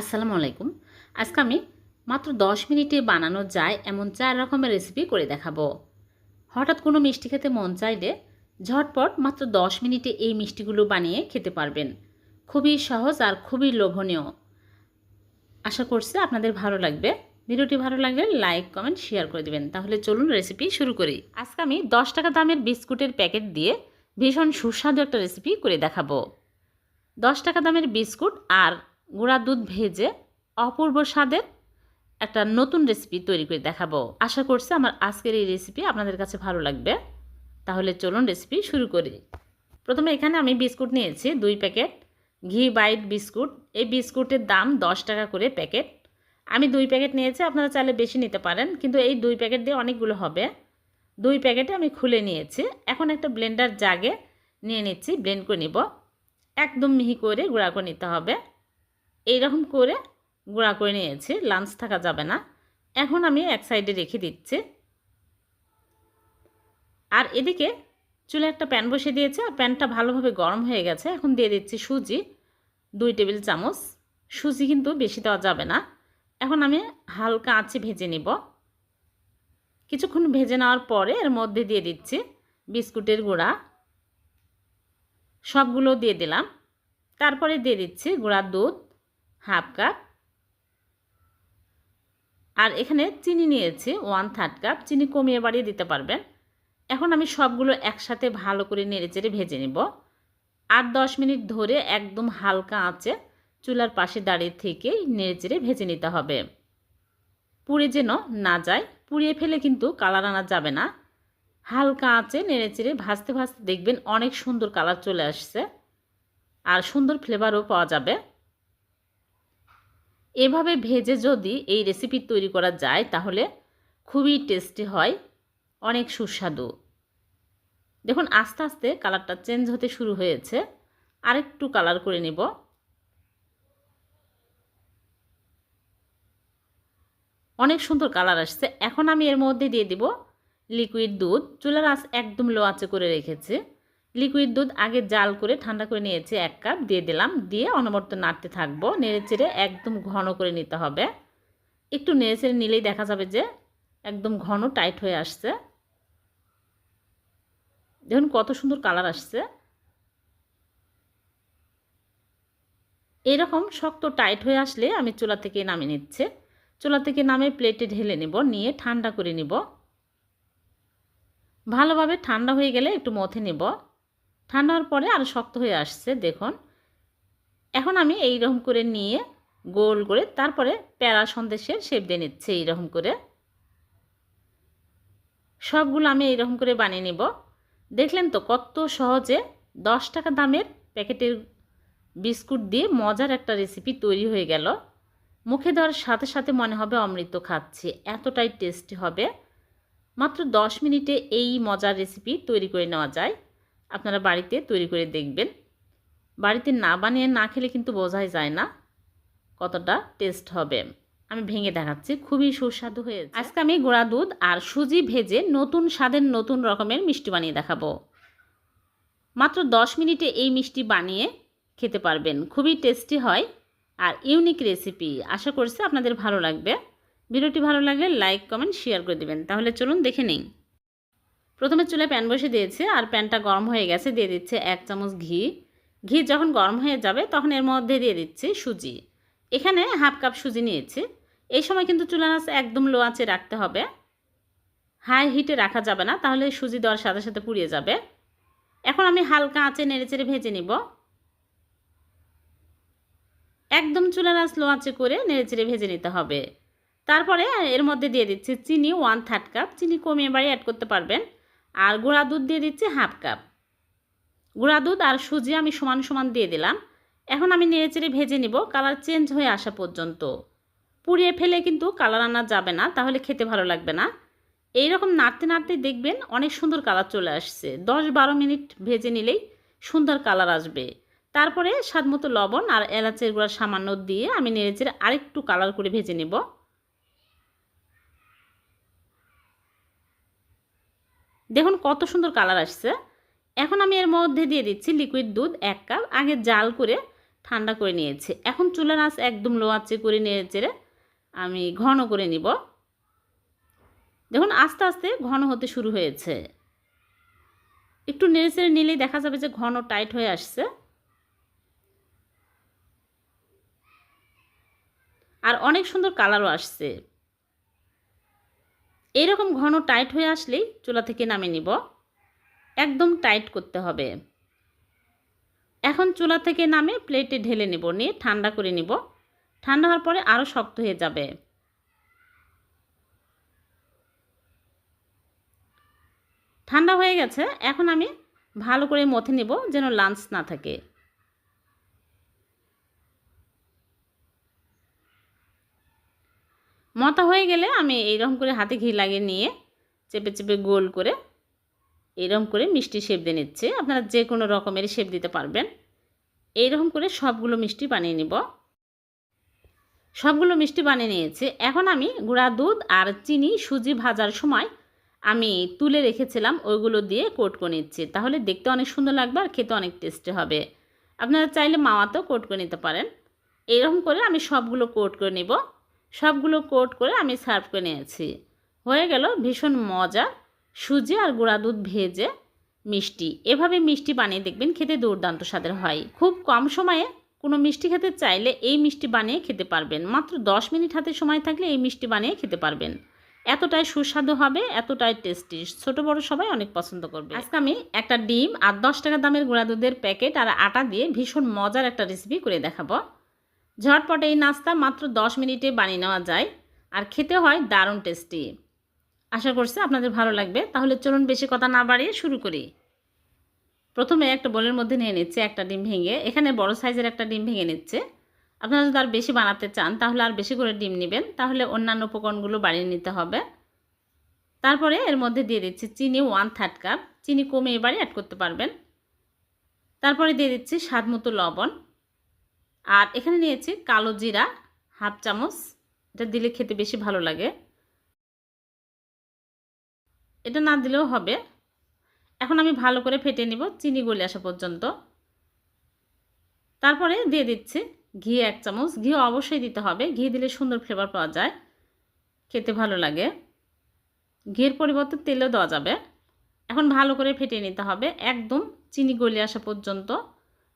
আসসালামু আলাইকুম। আজকে আমি মাত্র দশ মিনিটে বানানো যায় এমন চার রকমের রেসিপি করে দেখাবো। হঠাৎ কোনো মিষ্টি খেতে মন চাইলে ঝটপট মাত্র দশ মিনিটে এই মিষ্টিগুলো বানিয়ে খেতে পারবেন। খুবই সহজ আর খুবই লোভনীয়। আশা করছি আপনাদের ভালো লাগবে। ভিডিওটি ভালো লাগলে লাইক, কমেন্ট, শেয়ার করে দিবেন। তাহলে চলুন রেসিপি শুরু করি। আজকে আমি দশ টাকা দামের বিস্কুটের প্যাকেট দিয়ে ভীষণ সুস্বাদু একটা রেসিপি করে দেখাবো। দশ টাকা দামের বিস্কুট আর গুঁড়া দুধ ভেজে অপূর্ব স্বাদের একটা নতুন রেসিপি তৈরি করে দেখাবো। আশা করছি আমার আজকের এই রেসিপি আপনাদের কাছে ভালো লাগবে। তাহলে চলুন রেসিপি শুরু করি। প্রথমে এখানে আমি বিস্কুট নিয়েছি, দুই প্যাকেট ঘি বাইট বিস্কুট। এই বিস্কুটের দাম দশ টাকা করে প্যাকেট। আমি দুই প্যাকেট নিয়েছি, আপনারা চাইলে বেশি নিতে পারেন, কিন্তু এই দুই প্যাকেট দিয়ে অনেকগুলো হবে। দুই প্যাকেটে আমি খুলে নিয়েছি। এখন একটা ব্লেন্ডার জাগে নিয়ে নিচ্ছি, ব্লেন্ড করে নিব। একদম মিহি করে গুঁড়া করে নিতে হবে। এইরকম করে গুঁড়া করে নিয়েছি লাঞ্চ থাকা যাবে না। এখন আমি এক সাইডে রেখে দিচ্ছি। আর এদিকে চুলে একটা প্যান বসে দিয়েছে, আর প্যানটা ভালোভাবে গরম হয়ে গেছে। এখন দিয়ে দিচ্ছি সুজি, দুই টেবিল চামচ। সুজি কিন্তু বেশি দেওয়া যাবে না। এখন আমি হালকা আঁচে ভেজে নিব। কিছুক্ষণ ভেজে নেওয়ার পরে এর মধ্যে দিয়ে দিচ্ছি বিস্কুটের গুঁড়া। সবগুলো দিয়ে দিলাম। তারপরে দিয়ে দিচ্ছি গুঁড়ার দুধ। Half cup. আর এখানে চিনি নিয়েছি ওয়ান থার্ড কাপ চিনি কমিয়ে বাড়িয়ে দিতে পারবেন। এখন আমি সবগুলো একসাথে ভালো করে নেড়েচেড়ে ভেজে নেব। আট দশ মিনিট ধরে একদম হালকা আঁচে চুলার পাশে দাঁড়িয়ে থেকেই নেড়েচেড়ে ভেজে নিতে হবে। পুড়ে যেন না যায়, পুড়িয়ে ফেলে কিন্তু কালার আনা যাবে না। হালকা আঁচে নেড়েচেড়ে ভাজতে ভাজতে দেখবেন অনেক সুন্দর কালার চলে আসছে। আর সুন্দর ফ্লেভারও পাওয়া যাবে। এভাবে ভেজে যদি এই রেসিপি তৈরি করা যায়, তাহলে খুবই টেস্টি হয়, অনেক সুস্বাদু। দেখুন, আস্তে আস্তে কালারটা চেঞ্জ হতে শুরু হয়েছে। আরেকটু কালার করে নেব। অনেক সুন্দর কালার আসছে। এখন আমি এর মধ্যে দিয়ে দিব লিকুইড দুধ। চুলার আঁচ একদম লো আঁচে করে রেখেছি। লিকুইড দুধ আগে জাল করে ঠান্ডা করে নিয়েছি এক কাপ, দিয়ে দিলাম। দিয়ে অনবর্ত নাড়তে থাকব। নেড়ে চেড়ে একদম ঘন করে নিতে হবে। একটু নেড়ে চেড়ে নিলেই দেখা যাবে যে একদম ঘন টাইট হয়ে আসছে। দেখুন কত সুন্দর কালার আসছে। এরকম শক্ত টাইট হয়ে আসলে আমি চুলা থেকে নামিয়ে নিচ্ছে। চুলা থেকে নামে প্লেটে ঢেলে নেব, নিয়ে ঠান্ডা করে নিব। ভালোভাবে ঠান্ডা হয়ে গেলে একটু মথে নেব। ঠান্ডা হওয়ার পরে আরও শক্ত হয়ে আসছে, দেখুন। এখন আমি এই রকম করে নিয়ে গোল করে তারপরে প্যারা সন্দেশের শেপ দিয়ে নিচ্ছে এইরকম করে। সবগুলো আমি এইরকম করে বানিয়ে নেব। দেখলেন তো কত সহজে দশ টাকা দামের প্যাকেটের বিস্কুট দিয়ে মজার একটা রেসিপি তৈরি হয়ে গেল। মুখে দেওয়ার সাথে সাথে মনে হবে অমৃত খাচ্ছি, এতটাই টেস্টি হবে। মাত্র দশ মিনিটে এই মজার রেসিপি তৈরি করে নেওয়া যায়। আপনারা বাড়িতে তৈরি করে দেখবেন। বাড়িতে না বানিয়ে না খেলে কিন্তু বোঝাই যায় না কতটা টেস্ট হবে। আমি ভেঙে দেখাচ্ছি, খুবই সুস্বাদু হয়েছে। আজকে আমি গোড়া দুধ আর সুজি ভেজে নতুন স্বাদের নতুন রকমের মিষ্টি বানিয়ে দেখাবো। মাত্র দশ মিনিটে এই মিষ্টি বানিয়ে খেতে পারবেন, খুবই টেস্টি হয় আর ইউনিক রেসিপি। আশা করছি আপনাদের ভালো লাগবে। ভিডিওটি ভালো লাগলে লাইক, কমেন্ট, শেয়ার করে দেবেন। তাহলে চলুন দেখে নিই। প্রথমে চুলে প্যান বসে দিয়েছে আর প্যানটা গরম হয়ে গেছে, দিয়ে দিচ্ছে এক চামচ ঘি। ঘি যখন গরম হয়ে যাবে তখন এর মধ্যে দিয়ে দিচ্ছি সুজি। এখানে হাফ কাপ সুজি নিয়েছি। এই সময় কিন্তু চুলা আঁচ একদম লো আঁচে রাখতে হবে। হাই হিটে রাখা যাবে না, তাহলে সুজি দেওয়ার সাথে সাথে পুড়িয়ে যাবে। এখন আমি হালকা আঁচে নেড়েচেড়ে ভেজে নিব। একদম চুলার আঁচ লো আঁচে করে নেড়েচেড়ে ভেজে নিতে হবে। তারপরে এর মধ্যে দিয়ে দিচ্ছি চিনি ওয়ান থার্ড কাপ। চিনি কমিয়ে বাড়ি অ্যাড করতে পারবেন। আর গুঁড়া দুধ দিয়ে দিচ্ছি হাফ কাপ। গুঁড়া দুধ আর সুজি আমি সমান সমান দিয়ে দিলাম। এখন আমি নেড়েচেড়ে ভেজে নিব, কালার চেঞ্জ হয়ে আসা পর্যন্ত। পুড়িয়ে ফেলে কিন্তু কালার আনা যাবে না, তাহলে খেতে ভালো লাগবে না। এই রকম নাড়তে নাড়তে দেখবেন অনেক সুন্দর কালার চলে আসছে। দশ বারো মিনিট ভেজে নিলেই সুন্দর কালার আসবে। তারপরে স্বাদ মতো লবণ আর এলাচের গুঁড়া সামান্য দিয়ে আমি নেড়েচেড়ে আরেকটু কালার করে ভেজে নেব। দেখুন কত সুন্দর কালার আসছে। এখন আমি এর মধ্যে দিয়ে দিচ্ছি লিকুইড দুধ এক কাপ, আগে জাল করে ঠান্ডা করে নিয়েছি। এখন চুলার আঁচ একদম লো আঁচে করে চেড়ে আমি ঘন করে নিব। দেখুন আস্তে আস্তে ঘন হতে শুরু হয়েছে। একটু নেড়ে চেড়ে নিলেই দেখা যাবে যে ঘন টাইট হয়ে আসছে। আর অনেক সুন্দর কালারও আসছে। এইরকম ঘন টাইট হয়ে আসলেই চুলা থেকে নামিয়ে নিব। একদম টাইট করতে হবে। এখন চুলা থেকে নামে প্লেটে ঢেলে নেব, নিয়ে ঠান্ডা করে নিব। ঠান্ডা হওয়ার পরে আরও শক্ত হয়ে যাবে। ঠান্ডা হয়ে গেছে, এখন আমি ভালো করে মথে নেব যেন লাঞ্চ না থাকে। মতা হয়ে গেলে আমি এইরকম করে হাতে ঘি লাগিয়ে নিয়ে চেপে চেপে গোল করে এরকম করে মিষ্টি শেপ দিয়ে নিচ্ছে। আপনারা যে কোনো রকমের শেপ দিতে পারবেন। এইরকম করে সবগুলো মিষ্টি বানিয়ে নিব। সবগুলো মিষ্টি বানিয়ে নিয়েছি। এখন আমি গুঁড়া দুধ আর চিনি সুজি ভাজার সময় আমি তুলে রেখেছিলাম, ওইগুলো দিয়ে কোট করে নিচ্ছি। তাহলে দেখতে অনেক সুন্দর লাগবে আর খেতে অনেক টেস্টি হবে। আপনারা চাইলে মাওয়াতেও কোট করে নিতে পারেন। এরকম করে আমি সবগুলো কোট করে নিব। সবগুলো কোট করে আমি সার্ভ করে নিয়েছি। হয়ে গেল ভীষণ মজা। সুজি আর গুঁড়া দুধ ভেজে মিষ্টি। এভাবে মিষ্টি বানিয়ে দেখবেন খেতে দুর্দান্ত স্বাদের হয়। খুব কম সময়ে কোনো মিষ্টি খেতে চাইলে এই মিষ্টি বানিয়ে খেতে পারবেন। মাত্র দশ মিনিট হাতে সময় থাকলে এই মিষ্টি বানিয়ে খেতে পারবেন। এতটাই সুস্বাদু হবে, এতটাই টেস্টি ছোট বড় সবাই অনেক পছন্দ করবে। আজকে আমি একটা ডিম আর দশ টাকা দামের গুঁড়া দুধের প্যাকেট আর আটা দিয়ে ভীষণ মজার একটা রেসিপি করে দেখাবো। ঝটপট এই নাস্তা মাত্র দশ মিনিটে বানিয়ে নেওয়া যায় আর খেতে হয় দারুণ টেস্টি আশা করছি আপনাদের ভালো লাগবে। তাহলে চলুন বেশি কথা না বাড়িয়ে শুরু করি। প্রথমে একটা বলের মধ্যে নিয়ে নিচ্ছে একটা ডিম ভেঙে। এখানে বড় সাইজের একটা ডিম ভেঙে নিচ্ছে। আপনারা যদি আর বেশি বানাতে চান, তাহলে আর বেশি করে ডিম নেবেন। তাহলে অন্যান্য উপকরণগুলো বাড়িয়ে নিতে হবে। তারপরে এর মধ্যে দিয়ে দিচ্ছি চিনি ওয়ান থার্ড কাপ চিনি কমে এবারে অ্যাড করতে পারবেন। তারপরে দিয়ে দিচ্ছি স্বাদ মতো লবণ। আর এখানে নিয়েছি কালো জিরা, হাফ চামচ। এটা দিলে খেতে বেশি ভালো লাগে। এটা না দিলেও হবে। এখন আমি ভালো করে ফেটে নিব চিনি গলে আসা পর্যন্ত। তারপরে দিয়ে দিচ্ছি ঘি এক চামচ। ঘি অবশ্যই দিতে হবে। ঘি দিলে সুন্দর ফ্লেভার পাওয়া যায়। খেতে ভালো লাগে। ঘির পরিবর্তে তেলও দেওয়া যাবে। এখন ভালো করে ফেটে নিতে হবে। একদম চিনি গলে আসা পর্যন্ত।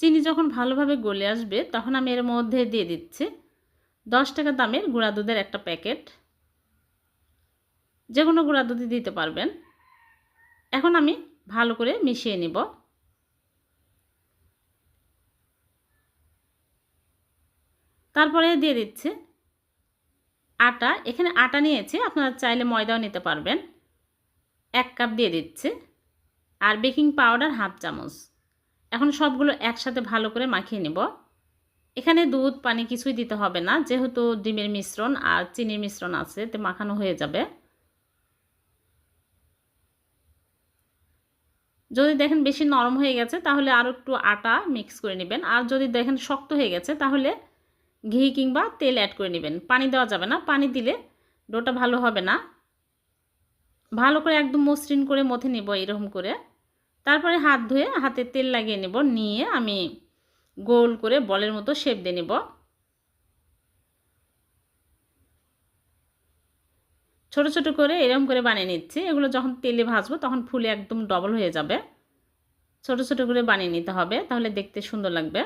চিনি যখন ভালোভাবে গলে আসবে, তখন আমি এর মধ্যে দিয়ে দিচ্ছি দশ টাকা দামের গুঁড়া দুধের একটা প্যাকেট। যে কোনো গুঁড়া দুধই দিতে পারবেন। এখন আমি ভালো করে মিশিয়ে নিব। তারপরে দিয়ে দিচ্ছে আটা। এখানে আটা নিয়েছি, আপনারা চাইলে ময়দাও নিতে পারবেন। এক কাপ দিয়ে দিচ্ছে। আর বেকিং পাউডার হাফ চামচ। এখন সবগুলো একসাথে ভালো করে মাখিয়ে নেব। এখানে দুধ, পানি কিছুই দিতে হবে না, যেহেতু ডিমের মিশ্রণ আর চিনির মিশ্রণ আছে, তে মাখানো হয়ে যাবে। যদি দেখেন বেশি নরম হয়ে গেছে, তাহলে আরও একটু আটা মিক্স করে নেবেন। আর যদি দেখেন শক্ত হয়ে গেছে, তাহলে ঘি কিংবা তেল অ্যাড করে নেবেন। পানি দেওয়া যাবে না, পানি দিলে ডোটা ভালো হবে না। ভালো করে একদম মসৃণ করে মথে নেব, এরকম করে। তারপরে হাত ধুয়ে হাতে তেল লাগিয়ে নেব, নিয়ে আমি গোল করে বলের মতো শেপ দিয়ে নেব। ছোট ছোট করে এরকম করে বানিয়ে নিচ্ছি। এগুলো যখন তেলে ভাজবো তখন ফুলে একদম ডবল হয়ে যাবে। ছোট ছোট করে বানিয়ে নিতে হবে, তাহলে দেখতে সুন্দর লাগবে।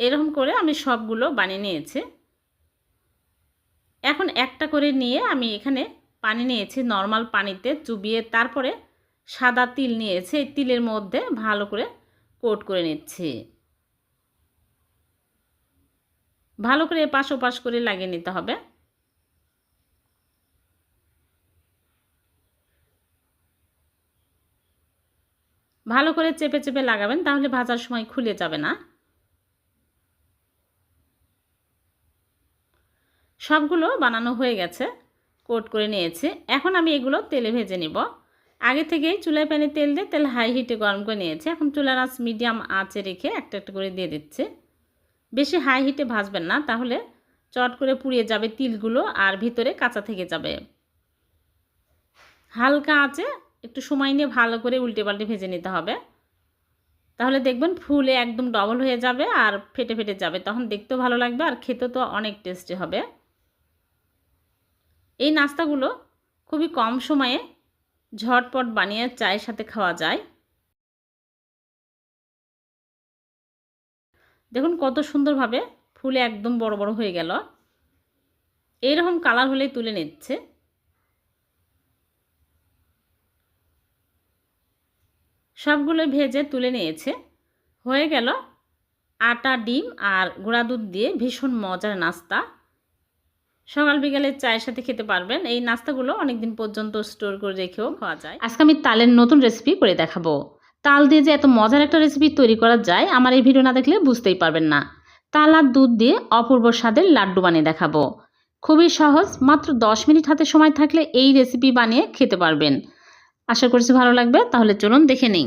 এরকম করে আমি সবগুলো বানিয়ে নিয়েছি। এখন একটা করে নিয়ে আমি এখানে পানি নিয়েছি, নর্মাল পানিতে চুবিয়ে তারপরে সাদা তিল নিয়েছে, এই তিলের মধ্যে ভালো করে কোট করে নিচ্ছি। ভালো করে এপাশ ওপাশ করে লাগিয়ে নিতে হবে। ভালো করে চেপে চেপে লাগাবেন, তাহলে ভাজার সময় খুলে যাবে না। সবগুলো বানানো হয়ে গেছে, কোট করে নিয়েছি। এখন আমি এগুলো তেলে ভেজে নিব। আগে থেকেই চুলায় প্যানে তেল দিয়ে তেল হাই হিটে গরম করে নিয়েছে। এখন চুলার আঁচ মিডিয়াম আঁচে রেখে একটা একটা করে দিয়ে দিচ্ছে। বেশি হাই হিটে ভাজবেন না, তাহলে চট করে পুড়িয়ে যাবে তিলগুলো আর ভিতরে কাঁচা থেকে যাবে। হালকা আঁচে একটু সময় নিয়ে ভালো করে উল্টে পাল্টে ভেজে নিতে হবে। তাহলে দেখবেন ফুলে একদম ডবল হয়ে যাবে আর ফেটে ফেটে যাবে। তখন দেখতেও ভালো লাগবে আর খেতে তো অনেক টেস্টি হবে। এই নাস্তাগুলো খুবই কম সময়ে ঝটপট বানিয়ে চায়ের সাথে খাওয়া যায়। দেখুন কত সুন্দরভাবে ফুলে একদম বড় বড় হয়ে গেল। এইরকম কালার হলেই তুলে নিচ্ছে। সবগুলো ভেজে তুলে নিয়েছে। হয়ে গেল আটা, ডিম আর গুঁড়া দুধ দিয়ে ভীষণ মজার নাস্তা। সকাল বিকালে চায়ের সাথে খেতে পারবেন। এই নাস্তাগুলো অনেকদিন পর্যন্ত স্টোর করে রেখেও খাওয়া যায়। আজকে আমি তালের নতুন রেসিপি করে দেখাবো। তাল দিয়ে যে এত মজার একটা রেসিপি তৈরি করা যায়, আমার এই ভিডিও না দেখলে বুঝতেই পারবেন না। তাল আর দুধ দিয়ে অপূর্ব স্বাদের লাড্ডু বানিয়ে দেখাবো। খুবই সহজ, মাত্র দশ মিনিট হাতে সময় থাকলে এই রেসিপি বানিয়ে খেতে পারবেন। আশা করছি ভালো লাগবে, তাহলে চলুন দেখে নিই।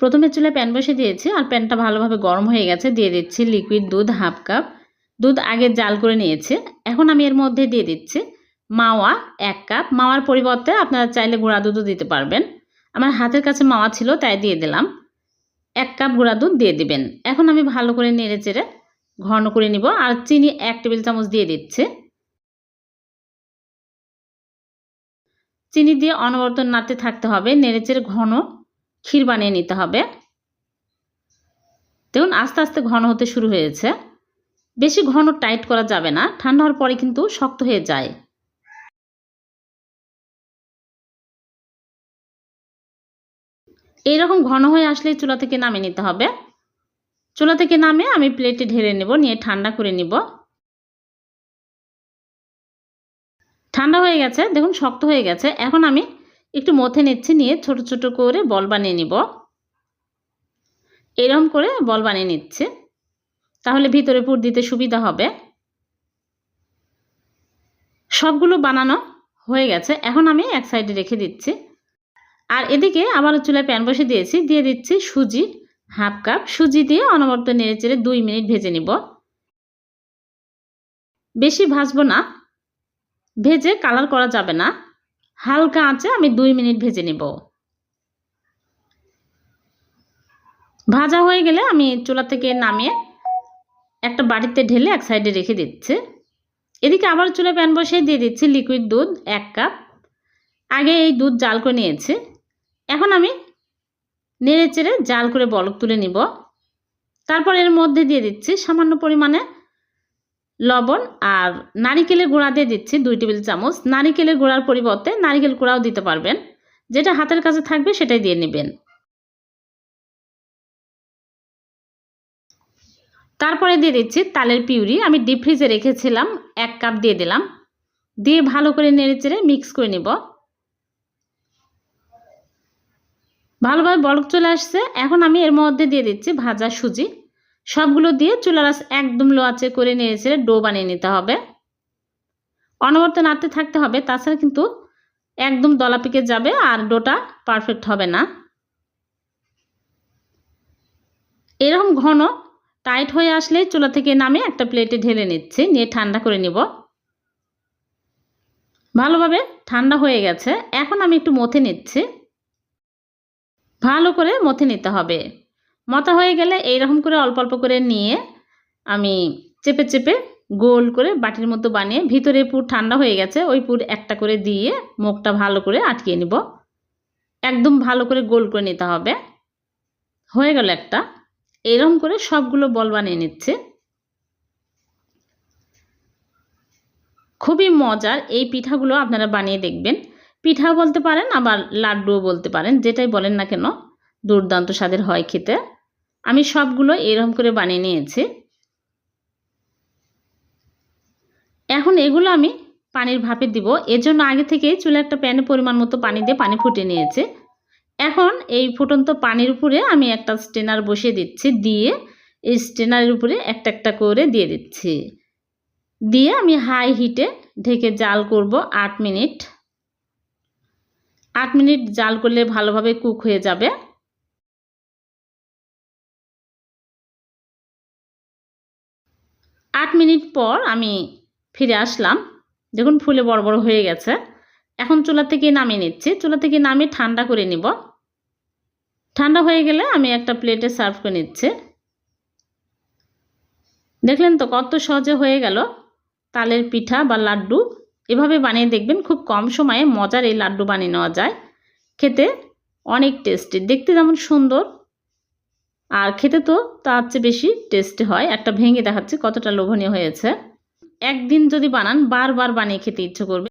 প্রথমে চুলে প্যান বসে দিয়েছি আর প্যানটা ভালোভাবে গরম হয়ে গেছে। দিয়ে দিচ্ছি লিকুইড দুধ হাফ কাপ দুধ আগে জাল করে নিয়েছে। এখন আমি এর মধ্যে দিয়ে দিচ্ছি মাওয়া, এক কাপ মাওয়ার পরিবর্তে আপনারা চাইলে গুঁড়া দুধও দিতে পারবেন। আমার হাতের কাছে মাওয়া ছিল, তাই দিয়ে দিলাম। এক কাপ গুঁড়া দুধ দিয়ে দিবেন। এখন আমি ভালো করে নেড়ে চেড়ে ঘন করে নিব আর চিনি এক টেবিল চামচ দিয়ে দিচ্ছে। চিনি দিয়ে অনবরত নাড়তে থাকতে হবে। নেড়েচেড়ে ঘন ক্ষীর বানিয়ে নিতে হবে। দেখুন, আস্তে আস্তে ঘন হতে শুরু হয়েছে। বেশি ঘন টাইট করা যাবে না, ঠান্ডা হওয়ার পরে কিন্তু শক্ত হয়ে যায়। এইরকম ঘন হয়ে আসলেই চুলা থেকে নামিয়ে নিতে হবে। চুলা থেকে নামে আমি প্লেটে ঢেলে নেব, নিয়ে ঠান্ডা করে নিব। ঠান্ডা হয়ে গেছে, দেখুন, শক্ত হয়ে গেছে। এখন আমি একটু মথে নিচ্ছি নিয়ে ছোট ছোট করে বল বানিয়ে নিব। এরকম করে বল বানিয়ে নিচ্ছে। তাহলে ভিতরে পুর দিতে সুবিধা হবে। সবগুলো বানানো হয়ে গেছে। এখন আমি এক সাইডে রেখে দিচ্ছি। আর এদিকে আবার চুলায় প্যান বসে দিয়েছি। দিয়ে দিচ্ছি সুজি, হাফ কাপ। সুজি দিয়ে অনবরত নেড়ে চেড়ে দুই মিনিট ভেজে নিব। বেশি ভাজবো না। ভেজে কালার করা যাবে না। হালকা আঁচে আমি দুই মিনিট ভেজে নেব। ভাজা হয়ে গেলে আমি চুলা থেকে নামিয়ে একটা বাড়িতে ঢেলে এক সাইডে রেখে দিচ্ছি। এদিকে আবার চুলা প্যান বসিয়ে দিয়ে দিচ্ছি লিকুইড দুধ, এক কাপ। আগে এই দুধ জাল করে নিয়েছি। এখন আমি নেড়ে চেড়ে জাল করে বলক তুলে নিব। তারপর এর মধ্যে দিয়ে দিচ্ছি সামান্য পরিমাণে লবণ আর নারিকেলের গুঁড়া দিয়ে দিচ্ছি দুই টেবিল চামচ। নারিকেলের গুঁড়ার পরিবর্তে নারিকেল গুঁড়াও দিতে পারবেন। যেটা হাতের কাছে থাকবে সেটাই দিয়ে নেবেন। তারপরে দিয়ে দিচ্ছি তালের পিউরি। আমি ডিপ ফ্রিজে রেখেছিলাম, এক কাপ দিয়ে দিলাম। দিয়ে ভালো করে নেড়ে চেড়ে মিক্স করে নেব। ভালোভাবে বলক চলে আসছে। এখন আমি এর মধ্যে দিয়ে দিচ্ছি ভাজা সুজি। সবগুলো দিয়ে চুলার একদম লো আঁচে করে নিয়ে ছেড়ে ডো বানিয়ে নিতে হবে। অনবরত নাড়তে থাকতে হবে, তাছাড়া কিন্তু একদম দলা পিকে যাবে আর ডোটা পারফেক্ট হবে না। এরকম ঘন টাইট হয়ে আসলে চুলা থেকে নামে একটা প্লেটে ঢেলে নিচ্ছি, নিয়ে ঠান্ডা করে নিব। ভালোভাবে ঠান্ডা হয়ে গেছে, এখন আমি একটু মথে নিচ্ছি। ভালো করে মথে নিতে হবে। মতা হয়ে গেলে এইরকম করে অল্প অল্প করে নিয়ে আমি চেপে চেপে গোল করে বাটির মতো বানিয়ে ভিতরে পুর ঠান্ডা হয়ে গেছে, ওই পুর একটা করে দিয়ে মুখটা ভালো করে আটকিয়ে নিব। একদম ভালো করে গোল করে নিতে হবে। হয়ে গেল একটা। এরকম করে সবগুলো বল বানিয়ে নিচ্ছে। খুবই মজার এই পিঠাগুলো আপনারা বানিয়ে দেখবেন। পিঠা বলতে পারেন, আবার লাড্ডুও বলতে পারেন, যেটাই বলেন না কেন, দুর্দান্ত স্বাদের হয় খেতে। আমি সবগুলো এরকম করে বানিয়ে নিয়েছি। এখন এগুলো আমি পানির ভাপে দিব। এর জন্য আগে থেকে চুলে একটা প্যানে পরিমাণ মতো পানি দিয়ে পানি ফুটে নিয়েছে। এখন এই ফুটন্ত পানির উপরে আমি একটা স্টেনার বসিয়ে দিচ্ছি। দিয়ে এই স্টেনারের উপরে একটা একটা করে দিয়ে দিচ্ছি। দিয়ে আমি হাই হিটে ঢেকে জাল করব আট মিনিট। আট মিনিট জাল করলে ভালোভাবে কুক হয়ে যাবে। আট মিনিট পর আমি ফিরে আসলাম। দেখুন ফুলে বড় বড় হয়ে গেছে। এখন চুলা থেকে নামিয়ে নিচ্ছি। চুলা থেকে নামিয়ে ঠান্ডা করে নিব। ঠান্ডা হয়ে গেলে আমি একটা প্লেটে সার্ভ করে নিচ্ছি। দেখলেন তো কত সহজে হয়ে গেল। তালের পিঠা বা লাড্ডু এভাবে বানিয়ে দেখবেন খুব কম সময়ে মজার এই লাড্ডু বানিয়ে নেওয়া যায়। খেতে অনেক টেস্টি, দেখতে যেমন সুন্দর। আর খেতে তো তার চেয়ে বেশি টেস্টি হয়। একটা ভেঙে দেখাচ্ছে কতটা লোভনীয় হয়েছে। একদিন যদি বানান, বারবার বানিয়ে খেতে ইচ্ছে করবে।